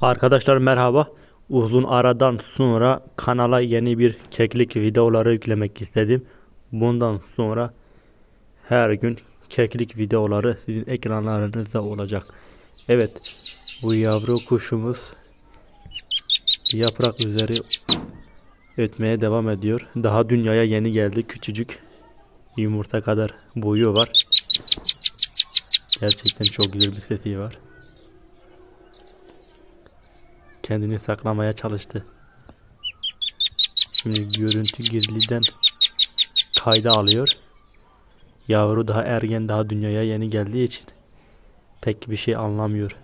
Arkadaşlar merhaba. Uzun aradan sonra kanala yeni bir keklik videoları yüklemek istedim. Bundan sonra her gün keklik videoları sizin ekranlarınızda olacak. Evet, bu yavru kuşumuz yaprak üzeri ötmeye devam ediyor. Daha dünyaya yeni geldi. Küçücük yumurta kadar boyu var. Gerçekten çok güzel bir sesi var. Kendini saklamaya çalıştı. Şimdi görüntü gizliden kayda alıyor. Yavru daha ergen daha dünyaya yeni geldiği için pek bir şey anlamıyor.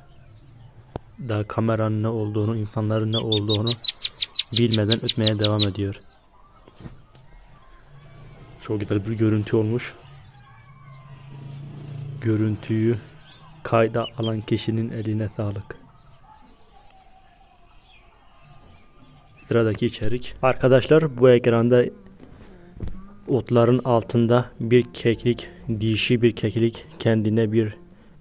Daha kameranın ne olduğunu, insanların ne olduğunu bilmeden ötmeye devam ediyor. Çok güzel bir görüntü olmuş. Görüntüyü kayda alan kişinin eline sağlık. Sıradaki içerik. Arkadaşlar bu ekranda otların altında bir keklik, dişi bir keklik kendine bir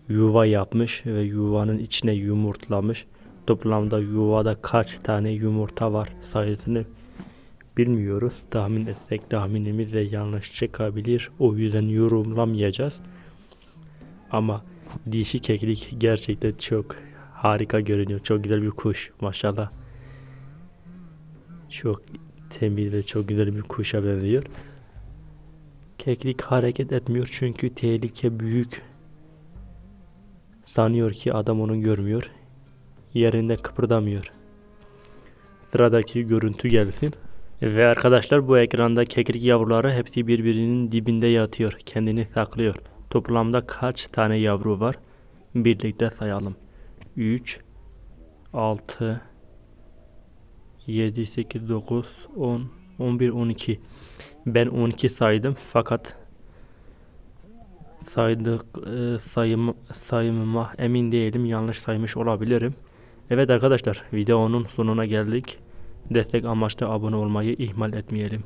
yuva yapmış ve yuvanın içine yumurtlamış. Toplamda yuvada kaç tane yumurta var sayısını bilmiyoruz. Tahmin etsek tahminimiz de yanlış çıkabilir. O yüzden yorumlamayacağız. Ama dişi keklik gerçekten çok harika görünüyor. Çok güzel bir kuş maşallah. Çok temiz ve çok güzel bir kuşa benziyor. Keklik hareket etmiyor çünkü tehlike büyük. Sanıyor ki adam onu görmüyor. Yerinde kıpırdamıyor. Sıradaki görüntü gelsin. Ve arkadaşlar bu ekranda keklik yavruları hepsi birbirinin dibinde yatıyor. Kendini saklıyor. Toplamda kaç tane yavru var? Birlikte sayalım. 3 6 7 8 9 10 11 12 Ben 12 saydım fakat saydık e, sayım sayımıma emin değilim. Yanlış saymış olabilirim. Evet arkadaşlar videonun sonuna geldik. Destek amaçlı abone olmayı ihmal etmeyelim.